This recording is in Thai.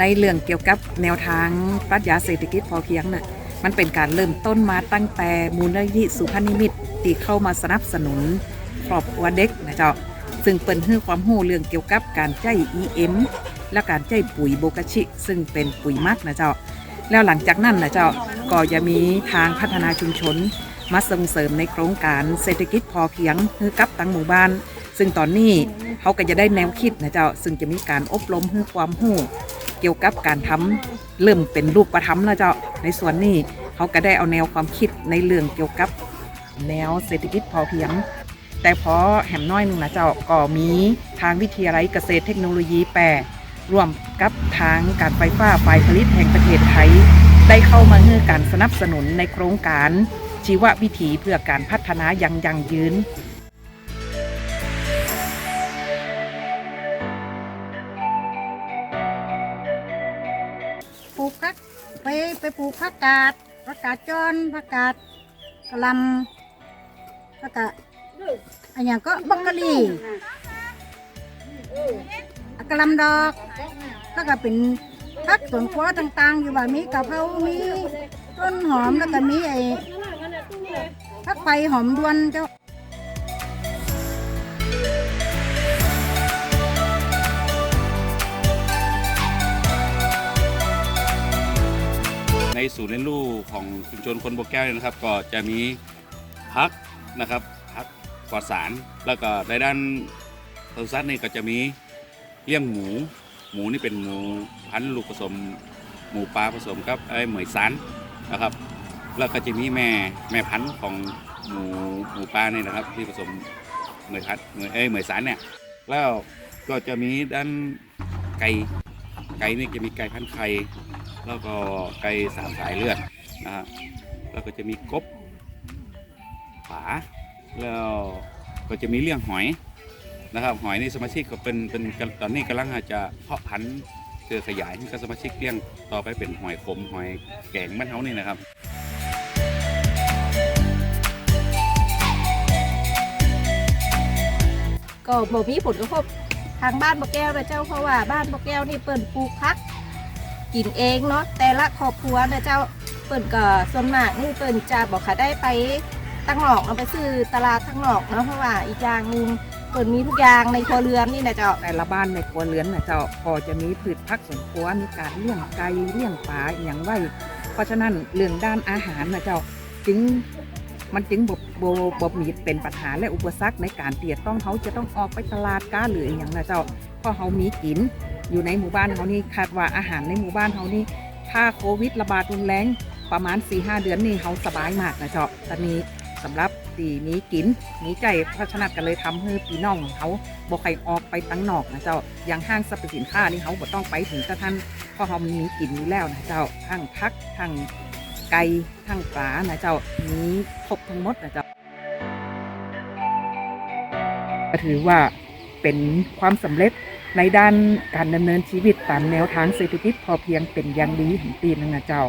ในเรื่องเกี่ยวกับแนวทางปรัชญาเศรษฐกิจพอเพียงน่ะมันเป็นการเริ่มต้นมาตั้งแต่มูลนิธิสุพรรณนิมิตรที่เข้ามาสนับสนุนครอบครัวเด็กนะเจ้าซึ่งเปิดให้ความรู้เรื่องเกี่ยวกับการใจ EM และการใจปุ๋ยโบกชิ ซึ่งเป็นปุ๋ยมักนะเจ้า แล้วหลังจากนั้นนะเจ้าก็จะมีทางพัฒนาชุมชน มาส่งเสริมในโครงการเศรษฐกิจพอเพียงให้กับตั้งหมู่บ้าน ซึ่งตอนนี้เขาก็จะได้แนวคิดนะเจ้า ซึ่งจะมีการอบรมให้ความรู้ เกี่ยวกับการทำเริ่มเป็นรูปธรรมแล้วเจ้าในส่วนนี้เขาก็ได้เอาแนวความคิดในเรื่องเกี่ยวกับแนวเศรษฐกิจพอเพียง แต่พอแหมน้อยหนึงนะเจ้าก็มีทางวิทยาลัยเกษตรเทคโนโลยีแปรร่วมกับทางการไฟฟ้าฝ่ายผลิตแห่งประเทศไทย ได้เข้ามาให้การสนับสนุนในโครงการชีววิถีเพื่อการพัฒนายังยั่งยืน ลูกผักไปไปปลูกผักกาดผักกาดจอนผักกาดกะหลำผักกาดอันอย่างก็บักกะลีอกะหลำดอกแล้วก็เป็นผักสวนครัวต่างๆ อยู่ว่ามีกะเพรา มีต้นหอมแล้วก็มีไอ้ผักไฟหอมดวนเจ้า ในศูนย์เรียนรู้ของชุมชนคนบวกแก้วเนี่ยนะครับ ก็จะมีพักนะครับพักปลอดสารแล้วก็ในด้านปศุสัตว์นี่ก็จะมีเลี้ยงหมู หมูนี่เป็นหมูพันธุ์ลูกผสม หมูปลาผสมกับไอ้เหมยสันนะครับ แล้วก็จะมีแม่แม่พันธุ์ของหมูหมูปลาเนี่ยนะครับ ที่ผสมเหมยพันธุ์เหมยเอ้ยเหมยสันเนี่ยแล้วก็จะมีด้านไก่ไก่นี่จะมีไก่พันธุ์ไข่ แล้วก็ไก่สามสายเลือดนะฮะแล้วก็จะมีกบฝาแล้วก็จะมีเลี้ยงหอยนะครับหอยนี่สมาชิกก็เป็นเป็นตอนนี้กำลังอาจจะเพาะพันธุ์เพื่อขยายให้กับสมาชิกเลี้ยงต่อไปเป็นหอยขมหอยแกงบ้านเฮานี่นะครับก็บ่มีผลกระทบทางบ้านบ่แก้วนะเจ้าเพราะว่าบ้านบ่แก้วนี่เปิ่นปลูกพัก กินเองเนาะแต่ละครอบครัวนะเจ้าเปิ่นก็ส่วนมากนี่เปิ่นจะบอกค่ะได้ไปตั้งหนอกเอาไปซื้อตลาดทั้งหนอกเนาะเพราะว่าอีกอย่างหนึงเปิ่นมีทุกอย่างในครัวเรือนนี่นะเจ้าแต่ละบ้านในครัวเรือนนะเจ้าพอจะมีพืชผักสวนครัวมีการเลี้ยงไก่เลี้ยงปลาอหย่างไว้ เพราะฉะนั้นเรื่องด้านอาหารนะเจ้าจึงมันจึงบบบบมีเป็นปัญหาและอุปสรรคในการเตียต้องเขาจะต้องออกไปตลาดก้าหรืออหย่างนะเจ้าเพราะเขามีกิน อยู่ในหมู่บ้านเขานี่คาดว่าอาหารในหมู่บ้านเขานี่ถ้าโควิดระบาดรุนแรงประมาณ4ีหเดือนนี่เขาสบายมากนะเจ้าตอนนี้สำหรับตีมีกินมีใจเพราะฉะนั้นก็เลยทำให้พี่น้องของเขาบ่ใครออกไปตั้งนอกนะเจ้าอย่างห้างสรรพสินค้านี่เขาบ่ต้องไปถึงกระทันเพราะเขามีกินอยู่แล้วนะเจ้าทั้งพักทั้งไก่ทั้งปลานะเจ้ามีครบทั้งหมดนะเจ้าถือว่าเป็นความสำเร็จ ในด้านการดำเนินชีวิตตามแนวทางเศรษฐกิจพอเพียงเป็นอย่างดีของปีนึงนะเจ้า